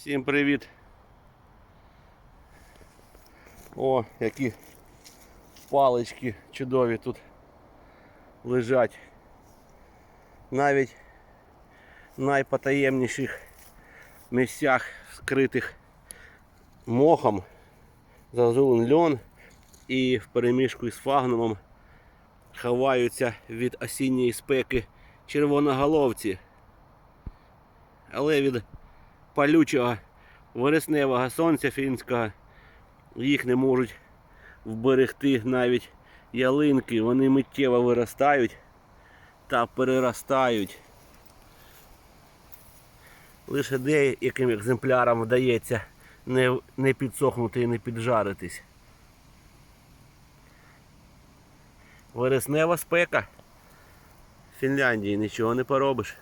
Всім привіт. О, які палички чудові тут лежать. Навіть в найпотаємніших місцях, скритих мохом, зазулен льон і в переміжку із фагнумом ховаються від осінньої спеки червоноголовці. Але від палючого вересневого сонця фінського їх не можуть вберегти навіть ялинки. Вони миттєво виростають та переростають. Лише деяким екземплярам вдається не, не підсохнути і не піджаритись. Вереснева спека. В Фінляндії нічого не поробиш.